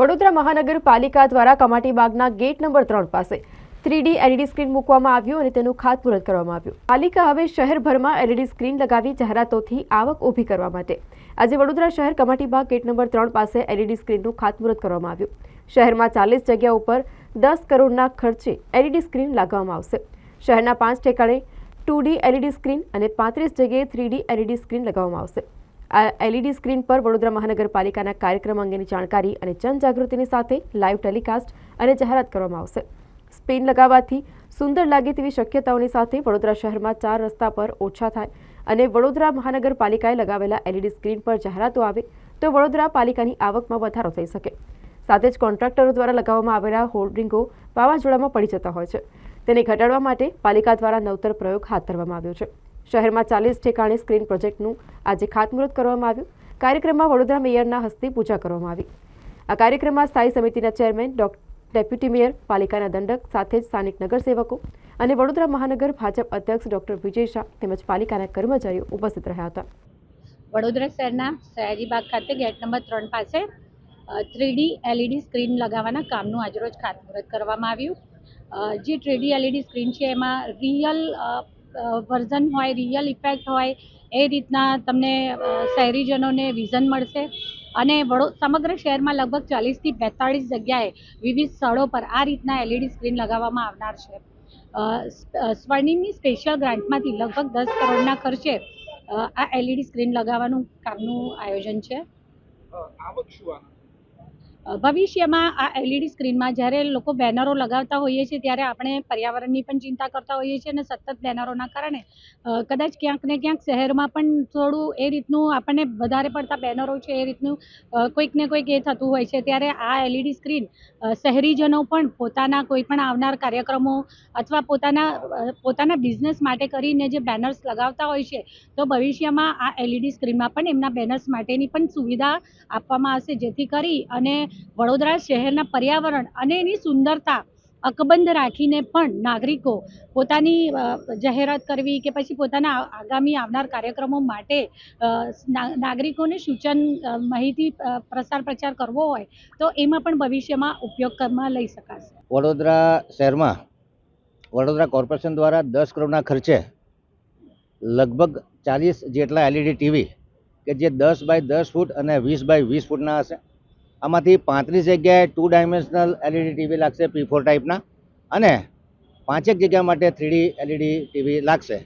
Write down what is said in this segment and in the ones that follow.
વડોદરા મહાનગરપાલિકા દ્વારા Kamati બાગના gate number ત્રણ પાસે થ્રીડી એલઈડી સ્ક્રીન મૂકવામાં આવ્યું અને તેનું ખાતમુહૂર્ત કરવામાં આવ્યું. પાલિકા હવે શહેરભરમાં એલઈડી સ્ક્રીન લગાવી જાહેરાતોથી આવક ઊભી કરવા માટે. આજે વડોદરા શહેર કમાટી બાગ ગેટ નંબર ત્રણ પાસે એલઈડી સ્ક્રીનનું ખાતમુહૂર્ત કરવામાં આવ્યું. શહેરમાં ચાલીસ જગ્યા ઉપર દસ કરોડના ખર્ચે એલઈડી સ્ક્રીન લગાવવામાં આવશે. શહેરના પાંચ ઠેકાણે ટુ ડી એલઈડી સ્ક્રીન અને પાંત્રીસ જગ્યાએ થ્રીડી એલઈડી સ્ક્રીન લગાવવામાં આવશે. આ એલઈડી સ્ક્રીન પર વડોદરા મહાનગરપાલિકાના કાર્યક્રમ અંગેની જાણકારી અને જનજાગૃતિની સાથે લાઈવ ટેલિકાસ્ટ અને જાહેરાત કરવામાં આવશે. સ્પેન લગાવવાથી સુંદર લાગે તેવી શક્યતાઓની સાથે વડોદરા શહેરમાં ચાર રસ્તા પર ઓછા થાય અને વડોદરા મહાનગરપાલિકાએ લગાવેલા એલઈડી સ્ક્રીન પર જાહેરાતો આવે તો વડોદરા પાલિકાની આવકમાં વધારો થઈ શકે. સાથે જ કોન્ટ્રાક્ટરો દ્વારા લગાવવામાં આવેલા હોર્ડિંગો વાવાઝોડામાં પડી જતા હોય છે. તેને ઘટાડવા માટે પાલિકા દ્વારા નવતર પ્રયોગ હાથ ધરવામાં આવ્યો છે. શહેરમાં ચાલીસ ઠેકાણે સ્ક્રીન પ્રોજેક્ટનું આજે ખાતમુહૂર્ત કરવામાં આવ્યું. કાર્યક્રમમાં વડોદરા મેયરના હસ્તે પૂજા કરવામાં આવી. આ કાર્યક્રમમાં સ્થાયી સમિતિના ચેરમેન ડેપ્યુટી મેયર, પાલિકાના દંડક સાથે જ સ્થાનિક નગરસેવકો અને વડોદરા મહાનગર ભાજપ અધ્યક્ષ ડોક્ટર વિજય શાહ તેમજ પાલિકાના કર્મચારીઓ ઉપસ્થિત રહ્યા હતા. વડોદરા શહેરના સયાજીબાગ ખાતે ગેટ નંબર ત્રણ પાસે થ્રીડી એલઈડી સ્ક્રીન લગાવવાના કામનું આજરોજ ખાતમુહૂર્ત કરવામાં આવ્યું. જે થ્રીડી એલઈડી સ્ક્રીન છે એમાં રિયલ વર્ઝન હોય, રિયલ ઇફેક્ટ હોય, એ રીતના તમને શહેરીજનોને વિઝન મળશે. અને વડો, સમગ્ર શહેરમાં લગભગ ચાલીસથી બેતાળીસ જગ્યાએ વિવિધ સ્થળો પર આ રીતના એલઈડી સ્ક્રીન લગાવવામાં આવનાર છે. સ્વર્ણિમની સ્પેશિયલ ગ્રાન્ટમાંથી લગભગ દસ કરોડના ખર્ચે આ એલઈડી સ્ક્રીન લગાવવાનું કામનું આયોજન છે. આવક શું ભવિષ્યમાં આ એલઈડી સ્ક્રીનમાં જ્યારે લોકો બેનરો લગાવતા હોઈએ છીએ, ત્યારે આપણે પર્યાવરણની પણ ચિંતા કરતા હોઈએ છીએ અને સતત બેનરોના કારણે કદાચ ક્યાંક ને ક્યાંક શહેરમાં પણ થોડું એ રીતનું આપણને વધારે પડતા બેનરો છે એ રીતનું કોઈક ને કોઈક એ થતું હોય છે. ત્યારે આ એલઈડી સ્ક્રીન શહેરીજનો પણ પોતાના કોઈ પણ આવનાર કાર્યક્રમો અથવા પોતાના પોતાના બિઝનેસ માટે કરીને જે બેનર્સ લગાવતા હોય છે, તો ભવિષ્યમાં આ એલઈડી સ્ક્રીનમાં પણ એમના બેનર્સ માટેની પણ સુવિધા આપવામાં આવશે, જેથી કરી અને વડોદરા શહેરના પર્યાવરણ અને એની સુંદરતા અકબંધ રાખીને પણ નાગરિકો પોતાની જાહેરાત કરવી કે પછી પોતાના આગામી આવનાર કાર્યક્રમો માટે નાગરિકોને સૂચન માહિતી પ્રસાર પ્રચાર કરવો હોય તો એમાં પણ ભવિષ્યમાં ઉપયોગમાં લઈ શકાશે. વડોદરા શહેરમાં, વડોદરા કોર્પોરેશન દ્વારા દસ કરોડના ખર્ચે લગભગ ચાલીસ જેટલા એલઈડી ટીવી કે જે દસ બાય દસ ફૂટ અને વીસ બાય વીસ ફૂટના હશે. આમાંથી પાંત્રીસ જગ્યાએ ટુ ડાયમેન્શનલ એલઈડી ટીવી લાગશે પી ફોર ટાઈપના અને પાંચેક જગ્યા માટે થ્રીડી એલઈડી ટીવી લાગશે.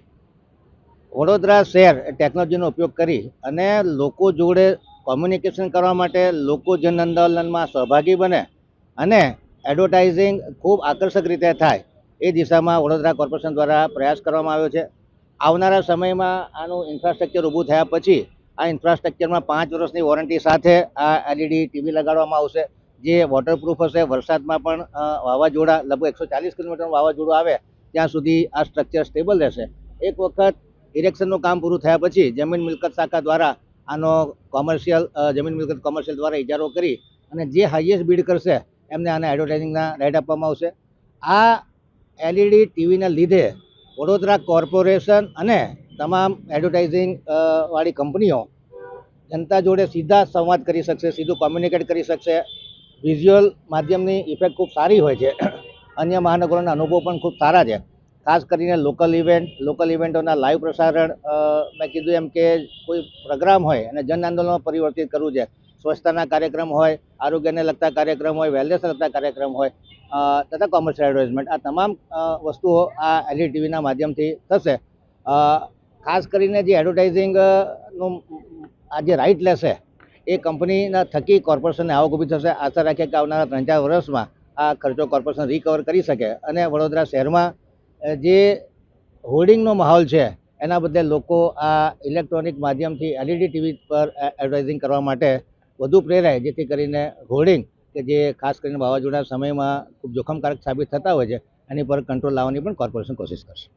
વડોદરા શહેર ટેકનોલોજીનો ઉપયોગ કરી અને લોકો જોડે કોમ્યુનિકેશન કરવા માટે લોકો જન આંદોલનમાં સહભાગી બને અને એડવર્ટાઇઝિંગ ખૂબ આકર્ષક રીતે થાય એ દિશામાં વડોદરા કોર્પોરેશન દ્વારા પ્રયાસ કરવામાં આવ્યો છે. આવનારા સમયમાં આનું ઇન્ફ્રાસ્ટ્રક્ચર ઊભું થયા પછી આ ઇન્ફ્રાસ્ટ્રક્ચરમાં પાંચ વર્ષની વોરંટી સાથે આ એલઈડી ટીવી લગાડવામાં આવશે. જે વોટરપ્રૂફ હશે, વરસાદમાં પણ વાવાઝોડા, લગભગ એકસો ચાલીસ કિલોમીટરનું વાવાઝોડું આવે, ત્યાં સુધી આ સ્ટ્રક્ચર સ્ટેબલ રહેશે. એક વખત ઇરેક્શનનું કામ પૂરું થયા પછી જમીન મિલકત શાખા દ્વારા આનો કોમર્શિયલ જમીન મિલકત કોમર્શિયલ દ્વારા ઇજારો કરી અને જે હાઈએસ્ટ બીડ કરશે, એમને આને એડવર્ટાઇઝિંગના રાઇટ આપવામાં આવશે. આ એલઈડી ટીવીના લીધે વડોદરા કોર્પોરેશન અને તમામ એડવર્ટાઇઝિંગ વાળી કંપનીઓ જનતા જોડે સીધા સંવાદ કરી શકશે, સીધું કોમ્યુનિકેટ કરી શકશે. વિઝ્યુઅલ માધ્યમની ઇફેક્ટ ખૂબ સારી હોય છે. અન્ય મહાનગરોના અનુભવ પણ ખૂબ સારા છે. ખાસ કરીને લોકલ ઇવેન્ટ લોકલ ઇવેન્ટોના લાઈવ પ્રસારણ મેં કીધું એમ કે કોઈ પ્રોગ્રામ હોય અને જન આંદોલનમાં પરિવર્તિત કરવું છે, સ્વચ્છતાના કાર્યક્રમ હોય, આરોગ્યને લગતા કાર્યક્રમ હોય વેલનેસને લગતા કાર્યક્રમ હોય તથા કોમર્શિયલ એડવર્ટાઇઝમેન્ટ આ તમામ વસ્તુઓ આ એલઈ ટીવીના માધ્યમથી થશે. ખાસ કરીને જે એડવર્ટાઇઝિંગનું આ જે રાઇટ લેશે, એ કંપનીના થકી કોર્પોરેશનને આવક ઊભી થશે. આશા રાખીએ કે આવનારા ત્રણ ચાર વર્ષમાં આ ખર્ચો કોર્પોરેશન રિકવર કરી શકે અને વડોદરા શહેરમાં જે હોર્ડિંગનો માહોલ છે, એના બદલે લોકો આ ઇલેક્ટ્રોનિક માધ્યમથી એલઈડી ટીવી પર એડવર્ટાઇઝિંગ કરવા માટે વધુ પ્રેરાય, જેથી કરીને હોર્ડિંગ કે જે ખાસ કરીને વાવાઝોડા સમયમાં ખૂબ જોખમકારક સાબિત થતા હોય છે, એની પર કંટ્રોલ લાવવાની પણ કોર્પોરેશન કોશિશ કરશે.